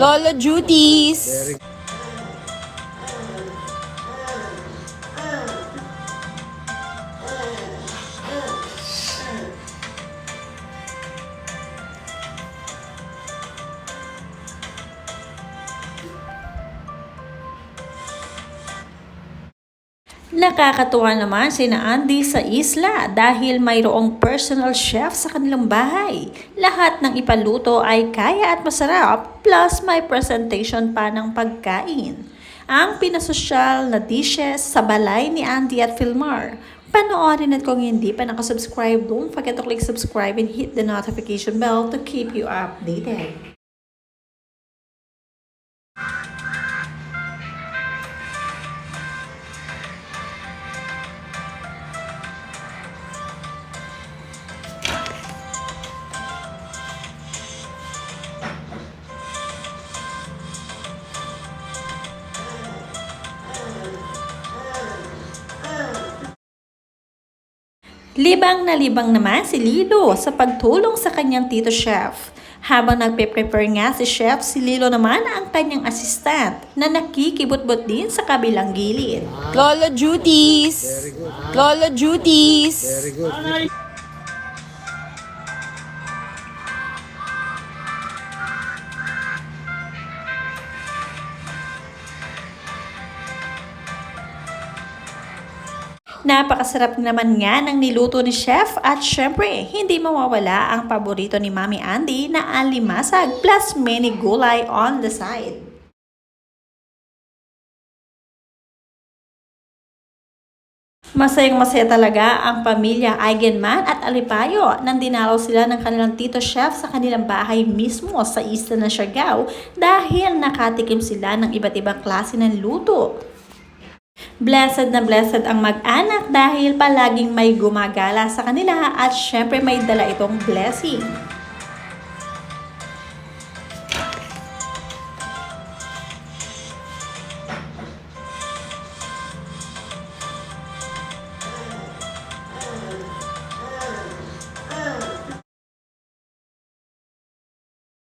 Lola Judies. Nakakatuwa naman sina Andy sa isla dahil mayroong personal chef sa kanilang bahay. Lahat ng ipaluto ay kaya at masarap plus may presentation pa ng pagkain. Ang pinasosyal na dishes sa balay ni Andy at Filmar. Panoorin at kung hindi pa nakasubscribe, don't forget to click subscribe and hit the notification bell to keep you updated. Libang na libang naman si Lilo sa pagtulong sa kanyang tito chef. Habang nagpe-prepare nga si chef, si Lilo naman ang kanyang assistant na nakikibot-bot din sa kabilang gilid. Lola Judies! Lola Judies! Very good. Napakasarap naman nga ng niluto ni chef at syempre hindi mawawala ang paborito ni Mami Andy na alimasag plus mini gulay on the side. Masayang masaya talaga ang pamilya Eigenman at Alipayo nang dinalaw sila ng kanilang tito chef sa kanilang bahay mismo sa isla ng Siargao dahil nakatikim sila ng iba't ibang klase ng luto. Blessed na blessed ang mag-anak dahil palaging may gumagala sa kanila at syempre may dala itong blessing.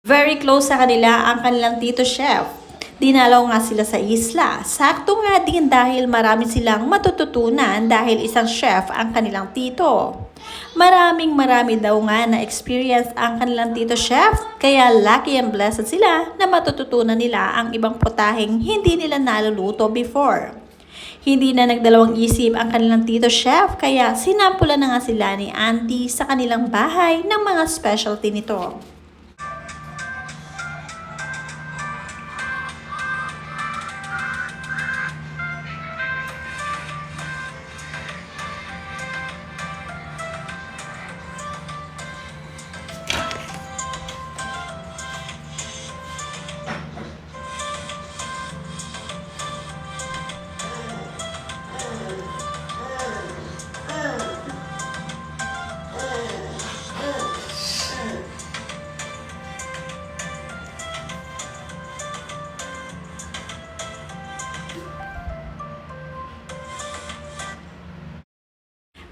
Very close sa kanila ang kanilang tito chef. Dinalaw nga sila sa isla. Sakto nga din dahil marami silang matututunan dahil isang chef ang kanilang tito. Maraming marami daw nga na experience ang kanilang tito chef, kaya lucky and blessed sila na matututunan nila ang ibang putaheng hindi nila naluluto before. Hindi na nagdalawang isip ang kanilang tito chef kaya sinampulan na nga sila ni auntie sa kanilang bahay ng mga specialty nito.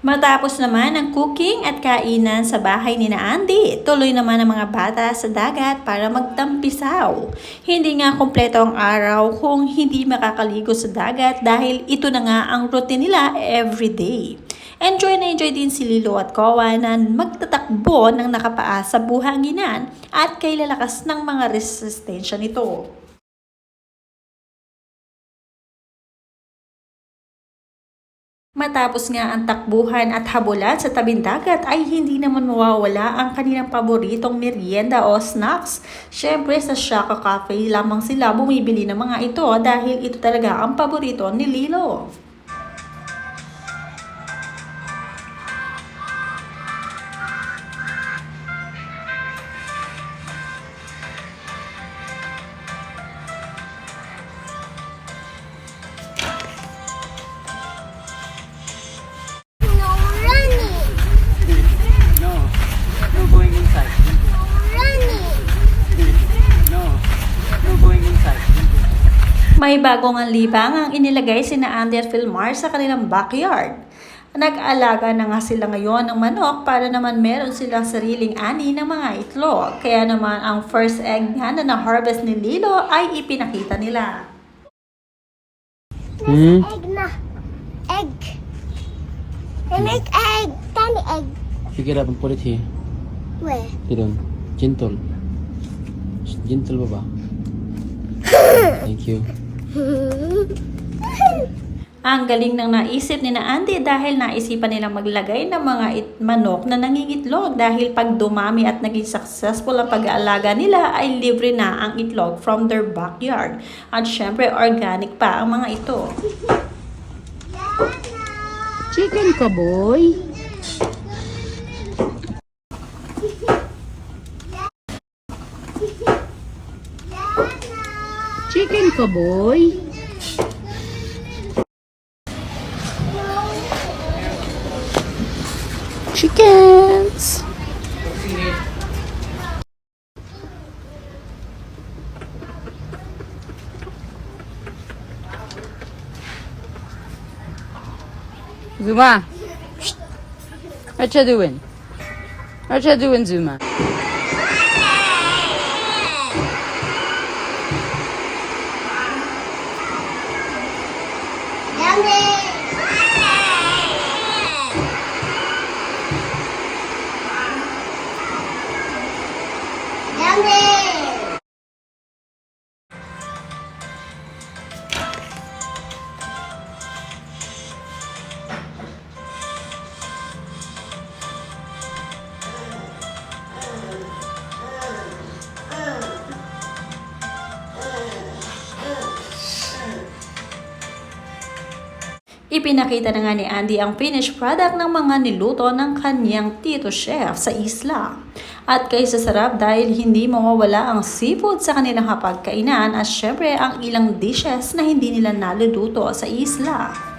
Matapos naman ang cooking at kainan sa bahay ni na Andy, tuloy naman ang mga bata sa dagat para magtampisaw. Hindi nga kompleto ang araw kung hindi makakaligo sa dagat dahil ito na nga ang routine nila everyday. Enjoy na enjoy din si Lilo at Kowa na magtatakbo ng nakapaa sa buhanginan at kay lalakas ng mga resistensya nito. Matapos nga ang takbuhan at habulan sa tabing dagat ay hindi naman mawawala ang kanilang paboritong merienda o snacks. Siyempre sa Shaka Cafe lamang sila bumibili ng mga ito dahil ito talaga ang paborito ni Lilo. May bagong ang libang ang inilagay sina Andy at Philmar sa kanilang backyard. Nag-aalaga na nga sila ngayon ng manok para naman meron silang sariling ani ng mga itlog. Kaya naman ang first egg nga na na-harvest ni Lilo ay ipinakita nila. Hmm? Egg na. Egg. I make egg. Tiny egg. Pick it up and put it here. Where? Get on. Gentle. Gentle baba. Thank you. Ang galing ng naisip ni na Andy dahil naisipan nilang maglagay ng mga it- manok na nangingitlog dahil pag dumami at naging successful ang pag-aalaga nila ay libre na ang itlog from their backyard. At syempre organic pa ang mga ito. Chicken ka, boy. Ka, boy. Chickens. Zuma. What you doing? What you doing, Zuma? Ipinakita na nga ni Andy ang finished product ng mga niluto ng kanyang tito chef sa isla. At kaysa sarap dahil hindi mawawala ang seafood sa kanilang hapagkainan at syempre ang ilang dishes na hindi nila naluluto sa isla.